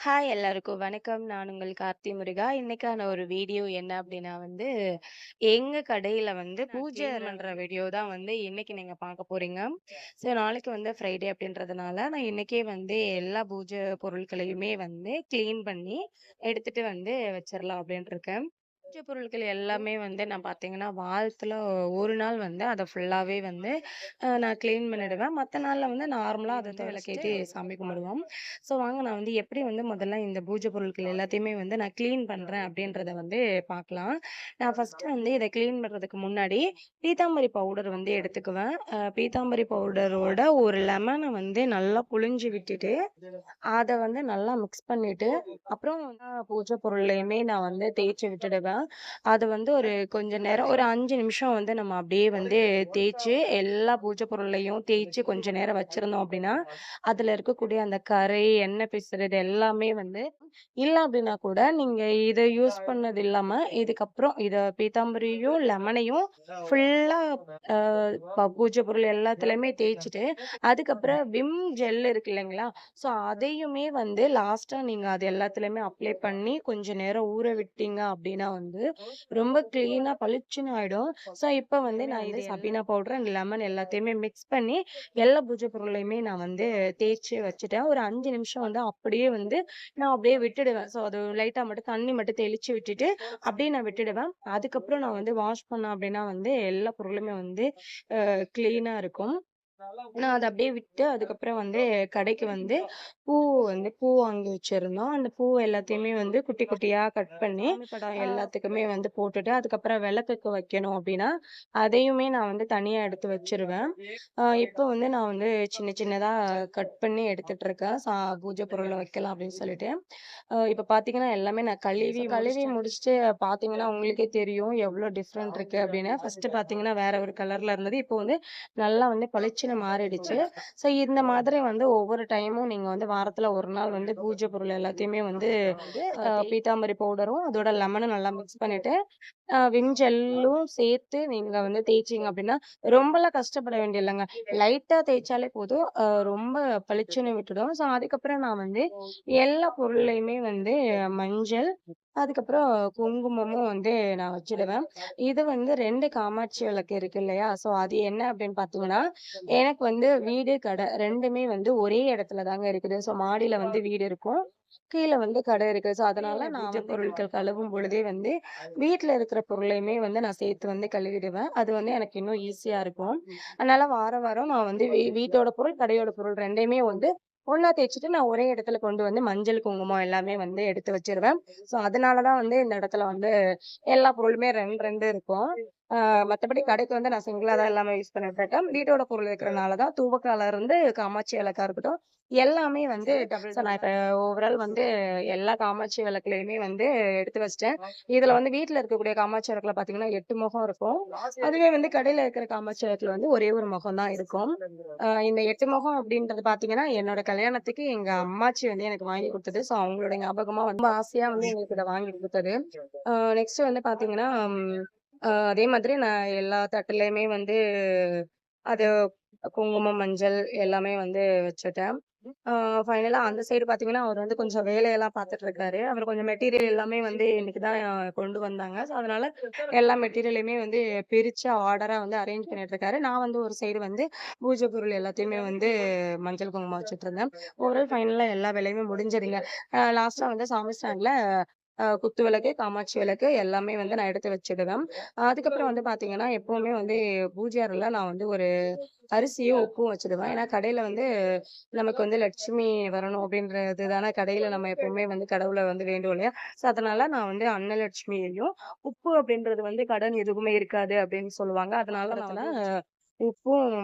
Hi எல்லாருக்கும் வணக்கம். நான் உங்கள் கார்த்தி முருகா. இன்னைக்கான ஒரு வீடியோ என்ன அப்டின்னா வந்து, எங்க கடையில வந்து பூஜை பண்ற வீடியோ தான் வந்து இன்னைக்கு நீங்க பார்க்க போறீங்க. ஸோ நாளைக்கு வந்து ஃப்ரைடே அப்டின்றதுனால, நான் இன்னைக்கே வந்து எல்லா பூஜை பொருட்களையுமே வந்து கிளீன் பண்ணி எடுத்துட்டு வந்து வச்சிரலாம் அப்டின்ட்டு இருக்கேன். பூஜை பொருட்கள் எல்லாமே வந்து நான் பார்த்தீங்கன்னா, வாரத்துல ஒரு நாள் வந்து அத ஃபுல்லாவே வந்து நான் கிளீன் பண்ணிடுவேன். மத்த நாள்ல வந்து நார்மலா அத விளக்கேத்தி சாமி கும்பிடுவோம். ஸோ வாங்க நான் வந்து எப்படி வந்து முதல்ல இந்த பூஜை பொருட்கள் எல்லாத்தையுமே வந்து நான் கிளீன் பண்றேன் அப்படின்றத வந்து பார்க்கலாம். நான் ஃபர்ஸ்ட்டு வந்து இதை க்ளீன் பண்ணுறதுக்கு முன்னாடி பீத்தாம்பரி பவுடர் வந்து எடுத்துக்குவேன். பீத்தாம்பரி பவுடரோட ஒரு லெமனை வந்து நல்லா புழிஞ்சு விட்டுட்டு, அதை வந்து நல்லா மிக்ஸ் பண்ணிட்டு, அப்புறம் வந்து பூஜை பொருள்லையுமே நான் வந்து தேய்ச்சி விட்டுடுவேன். அது வந்து ஒரு கொஞ்ச நேரம் ஒரு அஞ்சு நிமிஷம் வந்து நம்ம அப்படியே வந்து தேய்ச்சி எல்லா பூஜை பொருளையும் தேய்ச்சு கொஞ்ச நேரம் வச்சிருந்தோம் அப்படின்னா, அதுல இருக்கக்கூடிய அந்த கறை, எண்ணெய் பிசுறு இது எல்லாமே வந்து இல்லை அப்படின்னா கூட, நீங்க இதை யூஸ் பண்ணது இல்லாம, இதுக்கப்புறம் இத பீத்தாம்பரியும், லெமனையும் ஃபுல்லா அ ப பூஜை பொருள் எல்லாத்துலயுமே தேய்ச்சுட்டு, அதுக்கப்புறம் விம் ஜெல் இருக்கு இல்லைங்களா? ஸோ அதையுமே வந்து லாஸ்ட்டா நீங்க அது எல்லாத்துலயுமே அப்ளை பண்ணி கொஞ்ச நேரம் ஊற விட்டீங்க அப்படின்னா வந்து, ரொம்ப கிளீனா பளிச்சுன்னு ஆயிடும். ஸோ இப்ப வந்து நான் இது சபீனா பவுடர் அண்ட் லெமன் எல்லாத்தையுமே மிக்ஸ் பண்ணி, எல்லா பூஜை பொருளையுமே நான் வந்து தேய்ச்சு வச்சுட்டேன். ஒரு 5 நிமிஷம் வந்து அப்படியே வந்து நான் அப்படியே விட்டுடுவேன். ஸோ அது லைட்டா மட்டும் தண்ணி மட்டும் தெளிச்சு விட்டுட்டு, அப்படியே நான் விட்டுடுவேன். அதுக்கப்புறம் நான் வந்து வாஷ் பண்ணேன் அப்படின்னா வந்து, எல்லா பொருளுமே வந்து கிளீனாக இருக்கும். நான் அத அப்படியே விட்டு, அதுக்கப்புறம் வந்து கடைக்கு வந்து பூ வந்து பூ வாங்கி வச்சிருந்தோம். அந்த பூ எல்லாத்தையுமே வந்து குட்டி குட்டியா கட் பண்ணி, படம் எல்லாத்துக்குமே வந்து போட்டுட்டு, அதுக்கப்புறம் விளக்குக்கு வைக்கணும் அப்படின்னா, அதையுமே நான் வந்து தனியா எடுத்து வச்சுருவேன். இப்போ வந்து நான் வந்து சின்ன சின்னதா கட் பண்ணி எடுத்துட்டு இருக்கேன். சா பூஜை பொருள்ல வைக்கலாம் அப்படின்னு சொல்லிட்டு. இப்ப பார்த்தீங்கன்னா, எல்லாமே நான் கழுவி கழுவி முடிச்சுட்டு பார்த்தீங்கன்னா, உங்களுக்கே தெரியும் எவ்வளோ டிஃப்ரெண்ட் இருக்கு அப்படின்னு. ஃபர்ஸ்ட்டு பார்த்தீங்கன்னா, வேற ஒரு கலர்ல இருந்தது. இப்போ வந்து நல்லா வந்து பளிச்சுன்னு மாறிடுச்சு. ஸோ இந்த மாதிரி வந்து ஒவ்வொரு டைமும் நீங்க வந்து வாரத்துல ஒரு நாள் வந்து பூஜை பொருள் எல்லாத்தையுமே வந்து பீத்தாம்பரி பவுடரும், அதோட லெமனும் நல்லா மிக்ஸ் பண்ணிட்டு, விம் ஜெல்லும் சேர்த்து நீங்க வந்து தேய்ச்சீங்க அப்படின்னா, ரொம்பலாம் கஷ்டப்பட வேண்டியதில்லங்க. லைட்டா தேய்ச்சாலே போதும். ரொம்ப பளிச்சுன்னு விட்டுடும். ஸோ அதுக்கப்புறம் நான் வந்து எல்லா பொருள்லயுமே வந்து மஞ்சள், அதுக்கப்புறம் குங்குமமும் வந்து நான் வச்சுடுவேன். இது வந்து 2 காமாட்சி விளக்கு இருக்கு இல்லையா? ஸோ அது என்ன அப்படின்னு பார்த்தீங்கன்னா, எனக்கு வந்து வீடு, கடை 2மே வந்து ஒரே இடத்துல தாங்க இருக்குது. ஸோ மாடியில வந்து வீடு இருக்கும். கீழ வந்து கடை இருக்கு. ஸோ அதனால நான் பொருட்கள் கழுவும் பொழுதே வந்து, வீட்ல இருக்கிற பொருளையுமே வந்து நான் சேர்த்து வந்து கழுவிடுவேன். அது வந்து எனக்கு இன்னும் ஈஸியா இருக்கும். அதனால வாரம் வாரம் நான் வந்து வீட்டோட பொருள், கடையோட பொருள் 2யுமே வந்து ஒண்ணா தேய்ச்சுட்டு நான் ஒரே இடத்துல கொண்டு வந்து மஞ்சள், குங்குமம் எல்லாமே வந்து எடுத்து வச்சுருவேன். ஸோ அதனால தான் வந்து இந்த இடத்துல வந்து எல்லா பொருளுமே 2, 2 இருக்கும். அ மத்தபடி கடைக்கு வந்து நான் சிங்கிளா தான் எல்லாமே யூஸ் பண்ணிட்டு இருக்கேன். வீட்டோட பொருள் இருக்கிறனால தான் தூபக்கால இருந்து காமாட்சி விளக்கா இருக்கட்டும், எல்லாமே வந்து டபுள் நான் இப்ப ஓவரால் வந்து எல்லா காமாட்சி விளக்குலயுமே வந்து எடுத்து வச்சுட்டேன். இதுல வந்து வீட்ல இருக்கக்கூடிய காமாட்சி விளக்குல பார்த்தீங்கன்னா 8 முகம் இருக்கும். அதுவே வந்து கடையில இருக்கிற காமாட்சி விளக்குல வந்து ஒரே ஒரு முகம் தான் இருக்கும். இந்த 8 முகம் அப்படின்றது பார்த்தீங்கன்னா, என்னோட கல்யாணத்துக்கு எங்க அம்மாச்சி வந்து எனக்கு வாங்கி குடுத்தது. ஸோ அவங்களோட ஞாபகமா ரொம்ப ஆசையா வந்து எங்களுக்கு இத வாங்கி குடுத்தது. நெக்ஸ்ட் வந்து பார்த்தீங்கன்னா, அதே மாதிரி நான் எல்லா தட்டுலையுமே வந்து அது குங்குமம், மஞ்சள் எல்லாமே வந்து வச்சுட்டேன். ஃபைனலாக அந்த சைடு பார்த்தீங்கன்னா, அவர் வந்து கொஞ்சம் வேலையெல்லாம் பார்த்துட்டு இருக்காரு. அவர் கொஞ்சம் மெட்டீரியல் எல்லாமே வந்து இன்னைக்கு தான் கொண்டு வந்தாங்க. ஸோ அதனால எல்லா மெட்டீரியலையுமே வந்து பிரிச்சு ஆர்டரா வந்து அரேஞ்ச் பண்ணிட்டு இருக்காரு. நான் வந்து ஒரு சைடு வந்து பூஜை பொருள் எல்லாத்தையுமே வந்து மஞ்சள், குங்குமம் வச்சுட்டு இருந்தேன். ஓவரால் ஃபைனலாக எல்லா வேலையுமே முடிஞ்சதுங்க. லாஸ்ட்டாக வந்து சாமி ஸ்டாண்ட்ல குத்து விளக்கு, காமாட்சி விளக்கு எல்லாமே வந்து நான் எடுத்து வச்சிடுவேன் அதுக்கப்புறம் வந்து பார்த்தீங்கன்னா, எப்பவுமே வந்து பூஜை அறையில நான் வந்து ஒரு அரிசியும், உப்பும் வச்சுடுவேன். ஏன்னா கடையில வந்து நமக்கு வந்து லட்சுமி வரணும் அப்படின்றது தானே கடையில நம்ம எப்பவுமே வந்து கடவுளை வந்து வேண்டும் இல்லையா? ஸோ அதனால நான் வந்து அன்னலட்சுமியையும், உப்பு அப்படின்றது வந்து கடன் எதுவுமே இருக்காது அப்படின்னு சொல்லுவாங்க. அதனால நான் உப்பும்,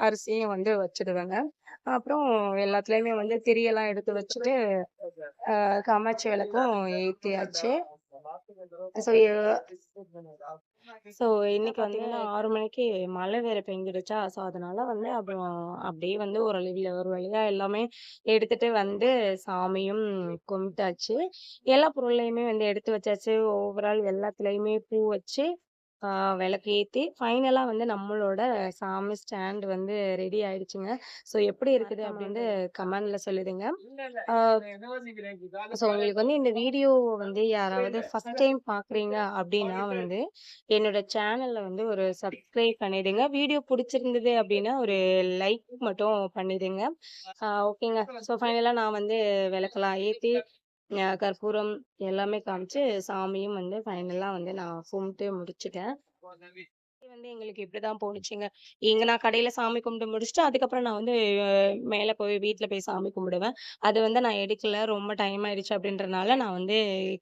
அரிசியும் வந்து வச்சிடுவேங்க அப்புறம் எல்லாத்துலயுமே வந்து திரியெல்லாம் எடுத்து வச்சுட்டு, காமாட்சி விளக்கும் ஏத்தியாச்சு. ஸோ ஸோ இன்னைக்கு பார்த்தீங்கன்னா 6 மணிக்கு மழை வேற பெஞ்சிடுச்சா, ஸோ அதனால வந்து அப்புறம் அப்படியே வந்து ஒரு வழியில ஒரு வழியா எல்லாமே எடுத்துட்டு வந்து சாமியும் கும்பிட்டாச்சு. எல்லா பொருளையுமே வந்து எடுத்து வச்சாச்சு. ஓவரால் எல்லாத்துலயுமே பூ வச்சு விளக்கு ஏத்தி ஃபைனலா வந்து நம்மளோட சாமி ஸ்டாண்ட் வந்து ரெடி ஆயிடுச்சுங்க. ஸோ எப்படி இருக்குது அப்டின்ட்டு கமெண்ட்ல சொல்லிடுங்க. ஸோ உங்களுக்கு வந்து இந்த வீடியோ வந்து யாராவது ஃபர்ஸ்ட் டைம் பார்க்குறீங்க அப்டின்னா வந்து, என்னோட சேனல்ல வந்து ஒரு சப்ஸ்கிரைப் பண்ணிடுங்க. வீடியோ புடிச்சிருந்தது அப்டின்னா ஒரு லைக் மட்டும் பண்ணிடுங்க. ஓகேங்க. ஸோ ஃபைனலா நான் வந்து விளக்கெல்லாம் ஏத்தி, அ கற்பூரம் எல்லாமே காமிச்சு சாமியும் வந்து ஃபைனலாக வந்து நான் கும்பிட்டு முடிச்சுட்டேன். வந்து எங்களுக்கு இப்படிதான் போணுச்சுங்க. இங்க நான் கடையில சாமி கும்பிட்டு முடிச்சுட்டு, அதுக்கப்புறம் நான் வந்து மேல போய் வீட்ல போய் சாமி கும்பிடுவேன். அது வந்து நான் எடுக்கல. ரொம்ப டைம் ஆயிடுச்சு அப்படின்றனால, நான் வந்து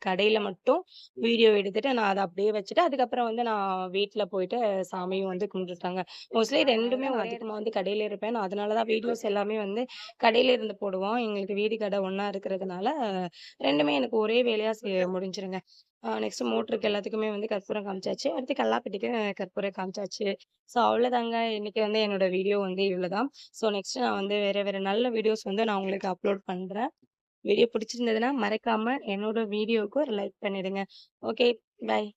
கடையில மட்டும் வீடியோ எடுத்துட்டு, நான் அதை அப்படியே வச்சுட்டு, அதுக்கப்புறம் வந்து நான் வீட்ல போயிட்டு சாமியும் வந்து கும்பிட்டுட்டாங்க. மோஸ்ட்லி ரெண்டுமே அதிகமா வந்து கடையில இருப்பேன். நான் அதனால தான் வீடியோஸ் எல்லாமே வந்து கடையில இருந்து போடுவோம். எங்களுக்கு வீடு, கடை ஒன்னா இருக்கிறதுனால ரெண்டுமே எனக்கு ஒரே வேலையா முடிஞ்சிருங்க. நெக்ஸ்ட் மோட்டருக்கு எல்லாத்துக்குமே வந்து கற்பூரம் காமிச்சாச்சு. அடுத்து கல்லாப்பட்டிக்கு கற்பூரம் காமிச்சாச்சு. ஸோ அவ்வளோதாங்க. இன்னைக்கு வந்து என்னோட வீடியோ வந்து இவ்வளோதான். ஸோ நெக்ஸ்ட் நான் வந்து வேற வேற நல்ல வீடியோஸ் வந்து நான் உங்களுக்கு அப்லோட் பண்றேன். வீடியோ பிடிச்சிருந்ததுன்னா மறக்காம என்னோட வீடியோவுக்கு ஒரு லைக் பண்ணிடுங்க. ஓகே. பாய்.